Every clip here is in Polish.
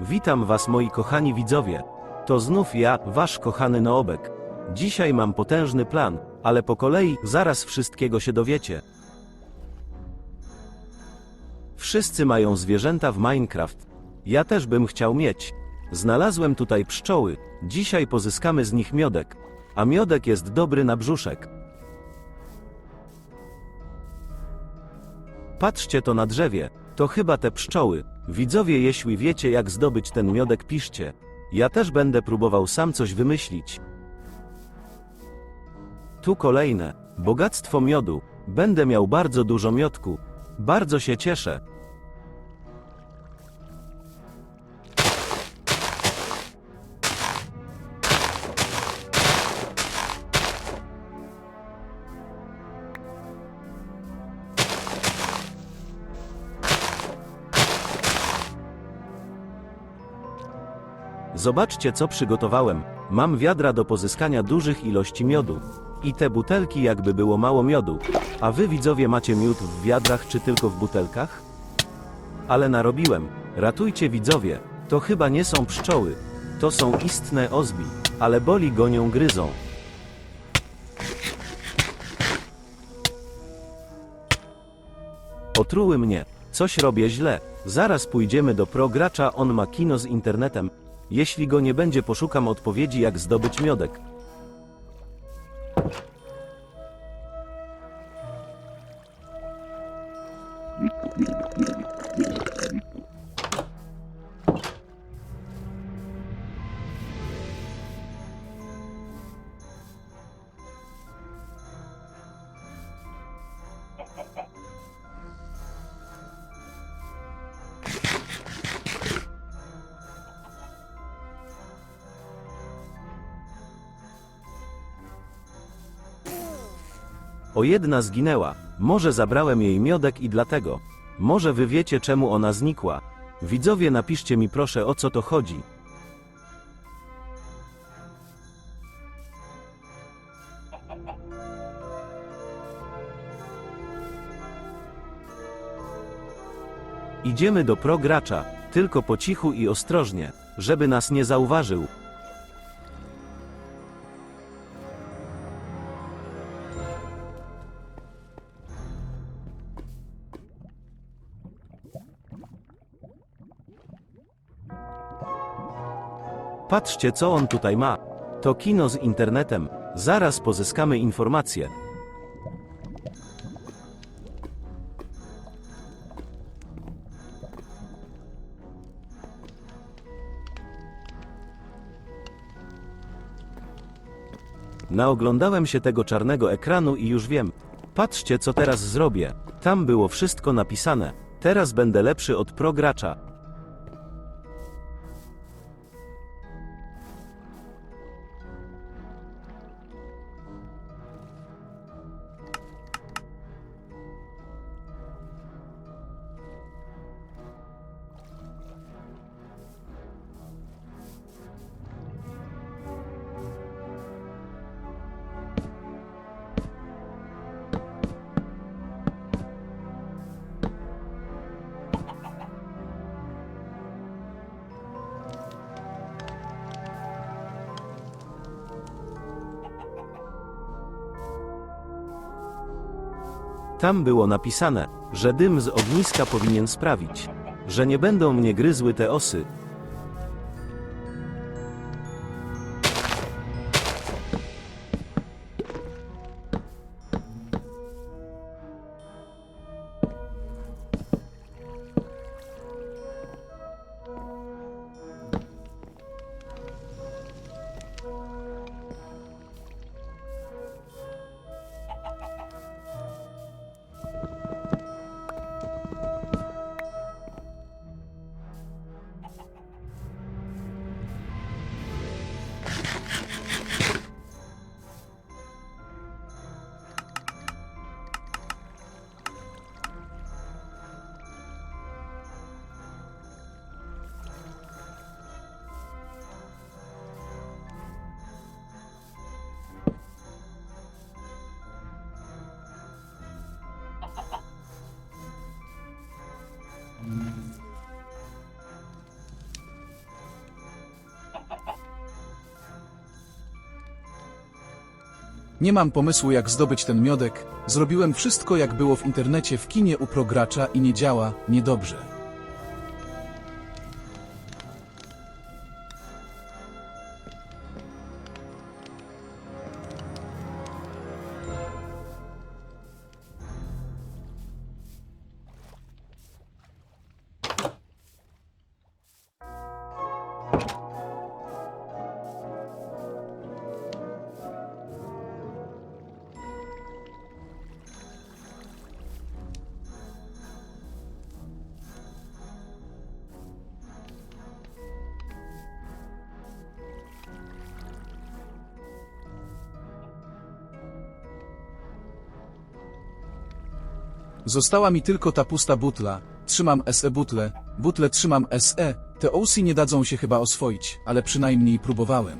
Witam was moi kochani widzowie. To znów ja, wasz kochany Noobek. Dzisiaj mam potężny plan, ale po kolei zaraz wszystkiego się dowiecie. Wszyscy mają zwierzęta w Minecraft. Ja też bym chciał mieć. Znalazłem tutaj pszczoły. Dzisiaj pozyskamy z nich miodek. A miodek jest dobry na brzuszek. Patrzcie to na drzewie. To chyba te pszczoły. Widzowie, jeśli wiecie jak zdobyć ten miodek, piszcie. Ja też będę próbował sam coś wymyślić. Tu kolejne. Bogactwo miodu. Będę miał bardzo dużo miodku. Bardzo się cieszę. Zobaczcie co przygotowałem. Mam wiadra do pozyskania dużych ilości miodu. I te butelki jakby było mało miodu. A wy widzowie macie miód w wiadrach czy tylko w butelkach? Ale narobiłem. Ratujcie widzowie. To chyba nie są pszczoły. To są istne ozbi. Ale boli gonią gryzą. Otruły mnie. Coś robię źle. Zaraz pójdziemy do progracza, on ma kino z internetem. Jeśli go nie będzie, poszukam odpowiedzi, jak zdobyć miodek. O jedna zginęła. Może zabrałem jej miodek i dlatego. Może wy wiecie czemu ona znikła. Widzowie napiszcie mi proszę o co to chodzi. Idziemy do progracza, tylko po cichu i ostrożnie, żeby nas nie zauważył. Patrzcie, co on tutaj ma. To kino z internetem. Zaraz pozyskamy informacje. Naoglądałem się tego czarnego ekranu i już wiem. Patrzcie, co teraz zrobię. Tam było wszystko napisane. Teraz będę lepszy od progracza. Tam było napisane, że dym z ogniska powinien sprawić, że nie będą mnie gryzły te osy. Nie mam pomysłu jak zdobyć ten miodek, zrobiłem wszystko jak było w internecie w kinie u progracza i nie działa, niedobrze. Została mi tylko ta pusta butla. Trzymam SE butle, butle trzymam SE. Te OC nie dadzą się chyba oswoić, ale przynajmniej próbowałem.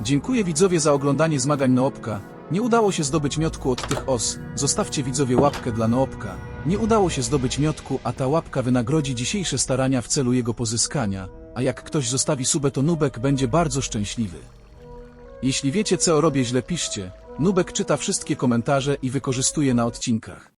Dziękuję widzowie za oglądanie zmagań Noopka. Nie udało się zdobyć miotku od tych os. Zostawcie widzowie łapkę dla Noopka. Nie udało się zdobyć miotku, a ta łapka wynagrodzi dzisiejsze starania w celu jego pozyskania. A jak ktoś zostawi subę to Nubek będzie bardzo szczęśliwy. Jeśli wiecie co robię źle piszcie. Nubek czyta wszystkie komentarze i wykorzystuje na odcinkach.